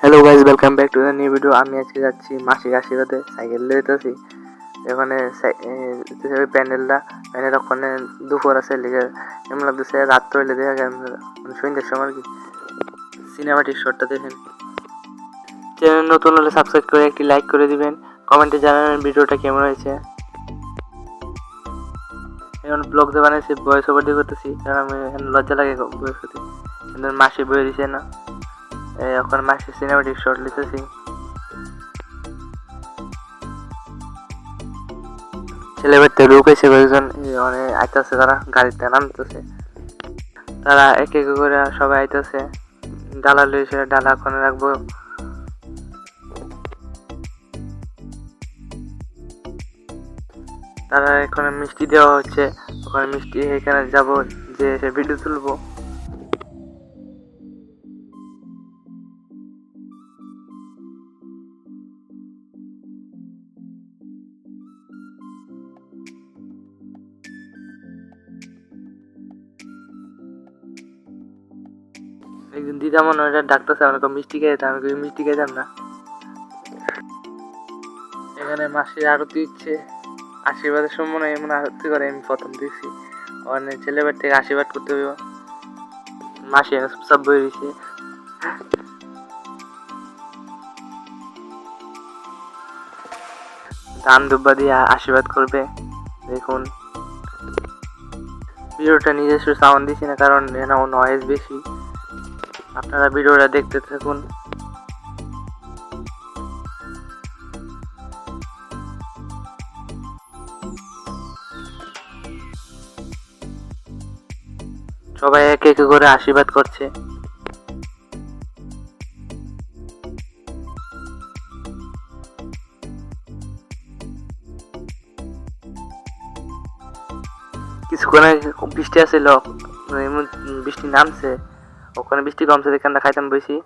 Hello guys welcome back to the new video আমি আজকে যাচ্ছি মাসিক আশীর্বাদে সাইকেল এ, হইতেছে ওই প্যান্ডেলটা প্যান্ডেল ওখানে দুপুর আছে লিগে এমন লাগতেছে? রাত্র হইলে দেখা যায় মানে সন্ধ্যের সময় আর কি। সিনেমাটিক শটটা দেখেন। চ্যানেল নতুন হলে সাবস্ক্রাইব করে একটি লাইক করে দিবেন। কমেন্টে জানাবেন ভিডিওটা কেমন হয়েছে। এখন ব্লগ দিয়ে বানাইছি বয়স ওভার দিয়ে করতেছি। কারণ আমি এখন লজ্জা লাগে বয়স করতে মাসি বয়ে দিছে না। এখন মাসি সিনেমাটিক শর্ট লিখতেছি ছেলেবেতে ঢুকেছে কয়েকজন মানে আইতেছে তারা, গাড়িতে নামতেছে। তারা এক এক করে সবাই আইতেছে। ডালা লইছে ডালা ওখানে রাখব। তারা এখানে মিষ্টি দেওয়া হচ্ছে। ওখানে মিষ্টি এখানে যাব, যে সে ভিডিও তুলবো। একদিন দিদা মনে হয় ডাক্তার আমি কই মিষ্টি খাইতে আমি মিষ্টি খাইতাম না। এখানে মাসির আরতি দিচ্ছে আশীর্বাদের সময় এমন আরতি করে, আমি প্রথম দেখছি ওখানে ছেলেবার থেকে আশীর্বাদ করতে হইব মাসি সব বই দিছে দান দুব্বা দিয়ে আশীর্বাদ করবে, দেখুন। ভিডিওটা নিজস্ব সাউন্ড দিছি না, কারণ এখানে নয়েজ বেশি। আপনারা ভিডিওটা দেখতে থাকুন। সবাই এক এক করে আশীর্বাদ করছে। কিছুক্ষণ আগে বৃষ্টি আসছিল বৃষ্টি নামছে। ওখানে বৃষ্টি কমছে দেখে আমরা খাইতাম বসি